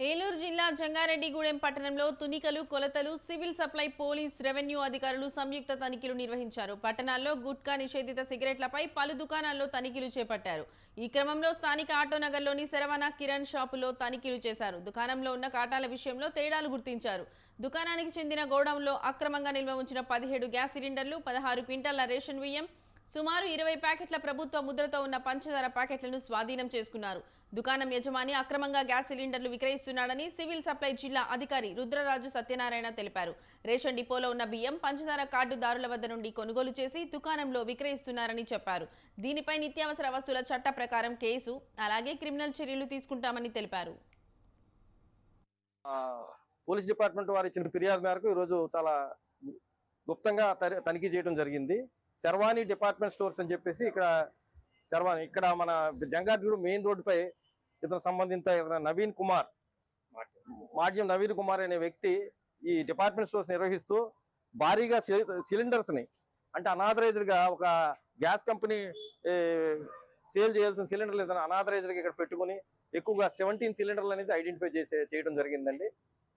ఏలూరు జిల్లా జంగారెడ్డిగూడెం పట్టణంలో తునికలు కొలతలు సివిల్ సప్లై పోలీస్ రెవెన్యూ అధికారులు సంయుక్త తనిఖీలు నిర్వహించారు. పట్టణాల్లో గుట్కా నిషేధిత సిగరెట్లపై పలు దుకాణాల్లో తనిఖీలు చేపట్టారు. ఈ క్రమంలో స్థానిక ఆటోనగర్లోని శరవణ కిరణ్ షాపులో తనిఖీలు చేశారు. దుకాణంలో ఉన్న కాటాల విషయంలో తేడాలు గుర్తించారు. దుకాణానికి చెందిన గోడౌన్లో అక్రమంగా నిల్వ ఉంచిన పదిహేడు గ్యాస్ సిలిండర్లు పదహారు క్వింటాల రేషన్ బియ్యం సుమారు ఇరవై ప్యాకెట్ల ప్రభుత్వ ముద్రతో ఉన్న పంచదార ప్యాకెట్లను స్వాధీనం చేసుకున్నారు. దుకాణం యజమాని అక్రమంగా గ్యాస్ సిలిండర్లు విక్రయిస్తున్నాడని సివిల్ సప్లై జిల్లా అధికారి రుద్రరాజు సత్యనారాయణ తెలిపారు. రేషన్ డిపోలో ఉన్న బియ్యం పంచదార కార్డుదారుల వద్ద నుండి కొనుగోలు చేసి దుకాణంలో విక్రయిస్తున్నారని చెప్పారు. దీనిపై నిత్యావసర వస్తువుల చట్ట ప్రకారం కేసు అలాగే క్రిమినల్ చర్యలు తీసుకుంటామని తెలిపారు. పోలీస్ డిపార్ట్మెంట్ వారు ఇచ్చిన ఫిర్యాదు మేరకు ఈరోజు చాలా గుప్తంగా తనిఖీ చేయడం జరిగింది. శర్వాణి డిపార్ట్మెంట్ స్టోర్స్ అని చెప్పేసి ఇక్కడ శర్వాణి ఇక్కడ మన జంగారెడ్డి మెయిన్ రోడ్డుపై ఇతను సంబంధిత నవీన్ కుమార్ మాడ్యం నవీన్ కుమార్ అనే వ్యక్తి ఈ డిపార్ట్మెంట్ స్టోర్స్ నిర్వహిస్తూ భారీగా సి- అంటే అనాథరైజ్డ్గా ఒక గ్యాస్ కంపెనీ సేల్ చేయాల్సిన సిలిండర్లు ఇతను అనాథరైజ్డ్గా ఇక్కడ పెట్టుకుని ఎక్కువగా సెవెంటీన్ సిలిండర్లు అనేది ఐడెంటిఫై చేసే చేయడం జరిగిందండి.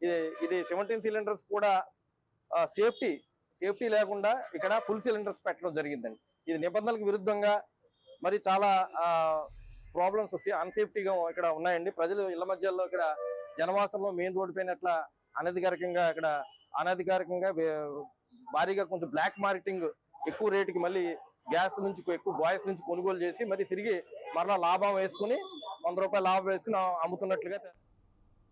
ఇది ఇది సెవెంటీన్ సిలిండర్స్ కూడా సేఫ్టీ సేఫ్టీ లేకుండా ఇక్కడ ఫుల్ సిలిండర్స్ పెట్టడం జరిగిందండి. ఇది నిబంధనలకు విరుద్ధంగా మరి చాలా ప్రాబ్లమ్స్ అన్సేఫ్టీగా ఇక్కడ ఉన్నాయండి. ప్రజలు ఇళ్ళ మధ్యలో ఇక్కడ జనవాసంలో మెయిన్ రోడ్డు పైన అట్లా అనధికారికంగా ఇక్కడ అనధికారికంగా భారీగా కొంచెం బ్లాక్ మార్కెటింగ్ ఎక్కువ రేటుకి మళ్ళీ గ్యాస్ నుంచి ఎక్కువ బాయ్స్ నుంచి కొనుగోలు చేసి మరి తిరిగి మరలా లాభం వేసుకుని వంద రూపాయల లాభం వేసుకుని అమ్ముతున్నట్లుగా